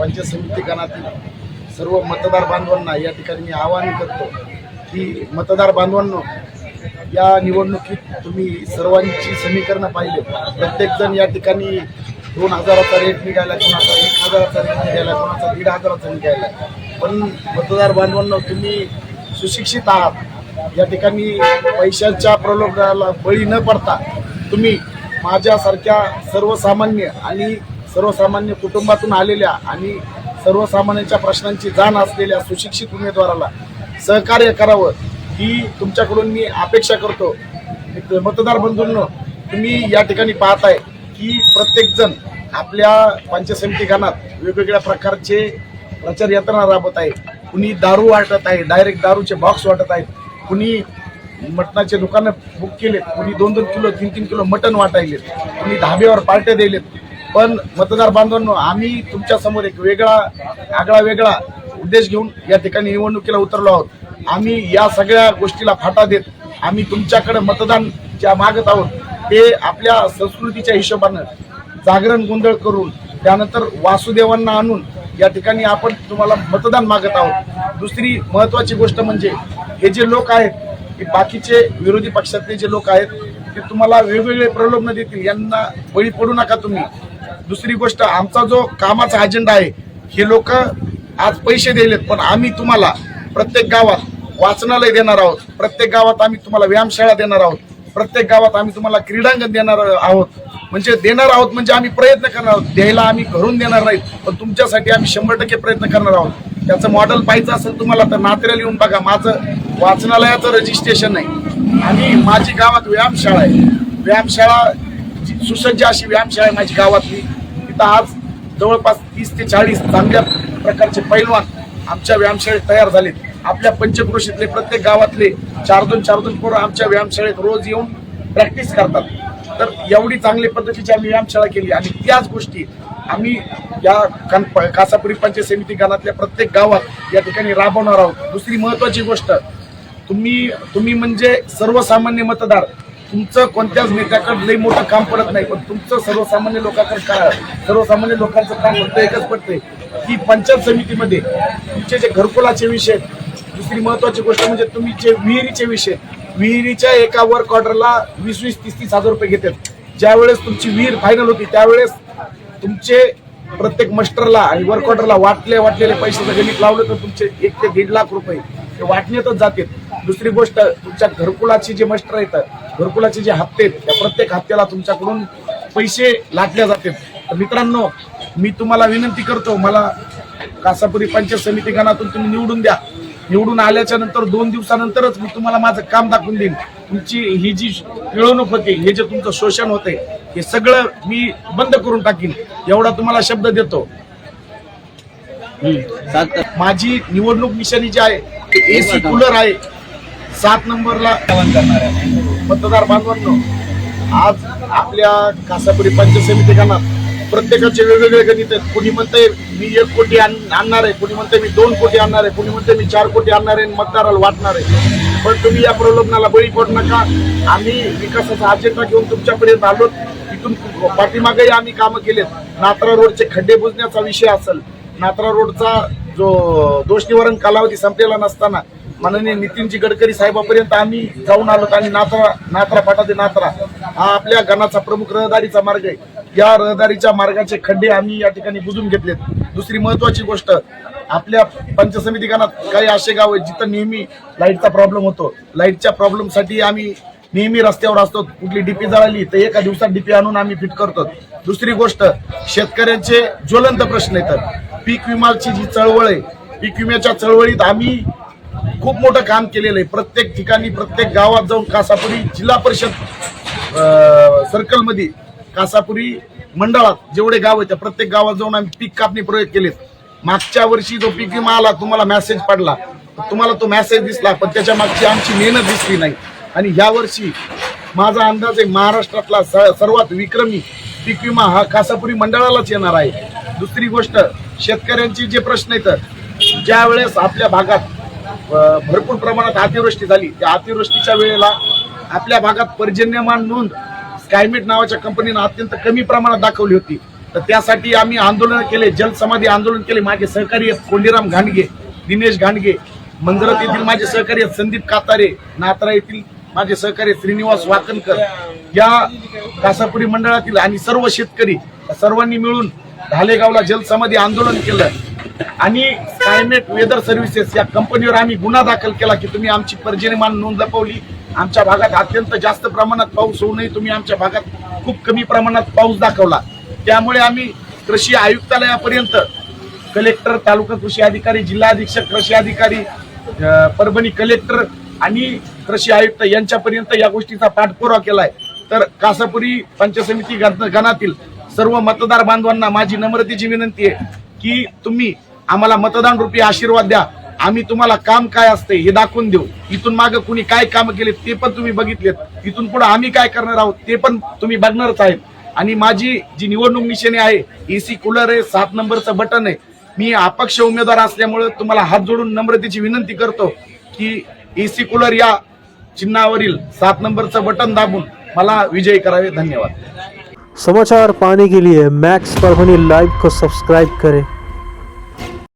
पंचायत समिती गणातील सर्व मतदार बांधवांना या ठिकाणी मी आवाहन करतो की मतदार बांधवांनो या निवडणुकीत तुम्ही सर्वांची समीकरणं पाहिले. प्रत्येकजण या ठिकाणी दोन हजाराचा रेट निघाला कोणाचा एक हजाराचा रेट निघाला कोणाचा दीड हजाराचा निघाला पण मतदार बांधवांना तुम्ही सुशिक्षित आहात. या ठिकाणी पैशांच्या प्रलोभनाला बळी न पडता तुम्ही माझ्यासारख्या सर्वसामान्य आणि सर्वसामान्य कुटुंबातून आलेल्या आणि सर्वसामान्यांच्या प्रश्नांची जाण असलेल्या सुशिक्षित उमेदवाराला सहकार्य करावं ही तुमच्याकडून मी अपेक्षा करतो. मतदार बंधूंनो तुम्ही या ठिकाणी पाहताय की प्रत्येकजण आपल्या पंचायत समिती वेगवेगळ्या प्रकारचे प्रचार यंत्रणा राबवत आहे कुणी दारू वाटत आहे डायरेक्ट दारूचे बॉक्स वाटत आहेत. कुणी मटणाचे दुकानं बुक केलेत. कुणी दोन दोन किलो तीन तीन किलो मटण वाटायलेत. कुणी धाब्यावर पार्ट्या दिलेत पण मतदार बांधवांनो आम्ही तुमच्यासमोर एक वेगळा आगळा वेगळा उद्देश घेऊन या ठिकाणी निवडणुकीला उतरलो आहोत. आम्ही या सगळ्या गोष्टीला फाटा देत आम्ही तुमच्याकडे मतदान ज्या मागत आहोत ते आपल्या संस्कृतीच्या हिशोबानं जागरण गोंधळ करून त्यानंतर वासुदेवांना आणून या ठिकाणी आपण तुम्हाला मतदान मागत आहोत. दुसरी महत्वाची गोष्ट म्हणजे हे जे लोक आहेत हे बाकीचे विरोधी पक्षातले जे लोक आहेत ते तुम्हाला वेगवेगळे प्रलोभन देतील. यांना बळी पडू नका तुम्ही. दुसरी गोष्ट आमचा जो कामाचा अजेंडा आहे हे लोक आज पैसे दिलेत पण आम्ही तुम्हाला प्रत्येक गावात वाचनालय देणार आहोत प्रत्येक गावात आम्ही तुम्हाला व्यायामशाळा देणार आहोत प्रत्येक गावात आम्ही तुम्हाला क्रीडांगण देणार आहोत. म्हणजे देणार आहोत म्हणजे आम्ही प्रयत्न करणार आहोत. द्यायला आम्ही घरून देणार नाहीत पण तुमच्यासाठी आम्ही शंभर टक्के प्रयत्न करणार आहोत. त्याचं मॉडेल पाहिजे असेल तुम्हाला तर नात्याला येऊन बघा माझं वाचनालयाचं रजिस्ट्रेशन नाही. आणि माझी गावात व्यायामशाळा आहे. व्यायामशाळा सुसज्ज अशी व्यायामशाळा आहे माझी गावातली. तिथं आज जवळपास तीस ते चाळीस चांगल्या प्रकारचे पैलवान आमच्या व्यायामशाळेत तयार झालेत. आपल्या पंचक्रोशीतले प्रत्येक गावातले चार दोन चार दोन पोरं आमच्या व्यायामशाळेत रोज येऊन प्रॅक्टिस करतात. तर एवढी चांगली पद्धतीची आम्ही व्यायामशाळा केली आणि त्याच गोष्टी आम्ही या कान कासापुरी पंचायत समिती गावातल्या प्रत्येक गावात या ठिकाणी राबवणार आहोत. दुसरी महत्वाची गोष्ट तुम्ही तुम्ही म्हणजे सर्वसामान्य मतदार तुमचं कोणत्याच नेत्याकडे लई मोठं काम पडत नाही पण तुमचं सर्वसामान्य लोकांकडे काय सर्वसामान्य लोकांचं काम फक्त एकच पडतंय. की पंचायत समितीमध्ये तुमचे जे घरकुलाचे विषय आहेत, दुसरी महत्वाची गोष्ट म्हणजे तुमचे विहिरीचे विषय विहिरीच्या एका वर्क ऑर्डरला वीस वीस तीस तीस हजार रुपये घेतात. ज्यावेळेस तुमची विहीर फायनल होती त्यावेळेस तुमचे प्रत्येक मस्टरला आणि वर्क ऑर्डरला वाटले वाटलेले पैशाचं गणित लावलं तर तुमचे एक ते दीड लाख रुपये. ते वाटण्यातच जातील दुसरी गोष्ट तुमच्या घरकुलाची जे मस्टर येतात घरकुलाचे जे हप्ते आहेत त्या प्रत्येक हप्त्याला तुमच्याकडून पैसे लाटले जातील तर मित्रांनो मी तुम्हाला विनंती करतो मला कासापुरी पंचायत समिती गणातून तुम्ही निवडून द्या. निवडून आल्याच्यानंतर दोन दिवसानंतरच मी तुम्हाला माझं काम दाखवून देईन. तुमची ही जी पिळवणूक होते हे जे तुमचं शोषण होते हे सगळं मी बंद करून टाकीन. एवढा तुम्हाला शब्द देतो. माझी निवडणूक निशाणी जी आहे एसी कूलर आहे. सात नंबरला मतदार बांधवांनो आज आपल्या कासापुरी पंचायत समिती गणात प्रत्येकाचे वेगवेगळे गणित आहेत. कोणी म्हणतंय मी एक कोटी आण- आणणार आहे. कोणी म्हणतंय मी दोन कोटी आणणार आहे. कोणी म्हणतंय मी चार कोटी आणणार आहे आणि मतदाराला वाटणार आहे. पण तुम्ही या प्रलोभनाला बळी पडू नका. आम्ही विकासाचा अजेंडा घेऊन तुमच्याकडे आलो. इथून पाठीमागेही आम्ही कामं केलेत. नात्रा रोडचे खड्डे बुजण्याचा विषय असेल. नात्रा रोडचा जो दोष निवारण कालावधी संपलेला नसताना माननीय नितीनजी गडकरी साहेबापर्यंत आम्ही जाऊन आलो आणि नात्रा नात्रा पाटा ते नात्रा. हा आपल्या गणाचा प्रमुख रहदारीचा मार्ग आहे. या रहदारीच्या मार्गाचे खड्डे आम्ही या ठिकाणी बुजून घेतलेत. दुसरी महत्वाची गोष्ट आपल्या पंचसमिती गणात काही असे गाव आहेत जिथं नेहमी लाईटचा प्रॉब्लेम होतो. लाईटच्या प्रॉब्लेमसाठी आम्ही नेहमी रस्त्यावर असतो. कुठली डीपी जळाली तर एका दिवसात डीपी आणून आम्ही फिट करतो. दुसरी गोष्ट शेतकऱ्यांचे ज्वलंत प्रश्न येतात. पीक विमाची जी चळवळ आहे पीक विम्याच्या चळवळीत आम्ही खूप मोठं काम केलेलं आहे. प्रत्येक ठिकाणी प्रत्येक गावात जाऊन कासापुरी जिल्हा परिषद सर्कलमध्ये कासापुरी मंडळात जेवढे गाव आहेत त्या प्रत्येक गावात जाऊन आम्ही पीक कापणी प्रयोग केलेत. मागच्या वर्षी जो पीक विमा आला तुम्हाला मेसेज पडला. तुम्हाला तो मेसेज दिसला पण त्याच्या मागची आमची मेहनत दिसली नाही. आणि ह्या वर्षी माझा अंदाज आहे महाराष्ट्रातला स- सर्वात विक्रमी पीक विमा हा कासापुरी मंडळालाच येणार आहे. दुसरी गोष्ट शेतकऱ्यांचे जे प्रश्न आहेत ज्या वेळेस आपल्या भागात भरपूर प्रमाणात अतिवृष्टी झाली. त्या अतिवृष्टीच्या वेळेला आपल्या भागात पर्जन्यमान नोंद स्कायमेट नावाच्या कंपनीनं अत्यंत कमी प्रमाणात दाखवली होती. तर त्यासाठी आम्ही आंदोलन केले जलसमाधी आंदोलन केले. माझे सहकारी आहेत कोंडीराम घांडगे दिनेश घांडगे मंजरत येथील माझे सहकारी आहेत संदीप कातारे नात्रा येथील माझे सहकारी श्रीनिवास वाकणकर. या कासापुरी मंडळातील आणि सर्व शेतकरी सर्वांनी मिळून ढालेगावला जलसमाधी आंदोलन केलं. आणि स्कायमेट वेदर सर्व्हिसेस या कंपनीवर आम्ही गुन्हा दाखल केला की तुम्ही आमची पर्जन्यमान नोंद लपवली. आमच्या भागात अत्यंत जास्त प्रमाणात पाऊस होऊ तुम्ही आमच्या भागात खूप कमी प्रमाणात पाऊस दाखवला. त्यामुळे आम्ही कृषी आयुक्तालयापर्यंत कलेक्टर तालुका कृषी अधिकारी जिल्हा अधीक्षक कृषी अधिकारी परभणी कलेक्टर आणि कृषी आयुक्त यांच्यापर्यंत या गोष्टीचा पाठपुरावा केलाय. तर कासापुरी पंचायत समिती गणातील सर्व मतदार बांधवांना माझी नम्रतेची विनंती आहे की तुम्ही आम्हाला मतदान रुपी आशीर्वाद द्या. आम्ही तुम्हाला काम काय असते हे दाखवून देऊ. इथून मागे कुणी काय काम केले ते पण तुम्ही बघितलेत. इथून पुढे आम्ही काय करणार आहोत ते पण तुम्ही बघणारच आहेत आणि माझी जी निवडणूक निशाणी आहे एसी कूलर आहे सात नंबरचं बटन आहे. मी अपक्ष उमेदवार असल्यामुळे तुम्हाला हात जोडून नम्रतेची विनंती करतो की एसी कूलर या चिन्हावरील सात नंबरचं बटन दाबून मला विजयी करावे. धन्यवाद. समाचार पाने के लिए मैक्स परभनी लाइव को सब्सक्राइब करें।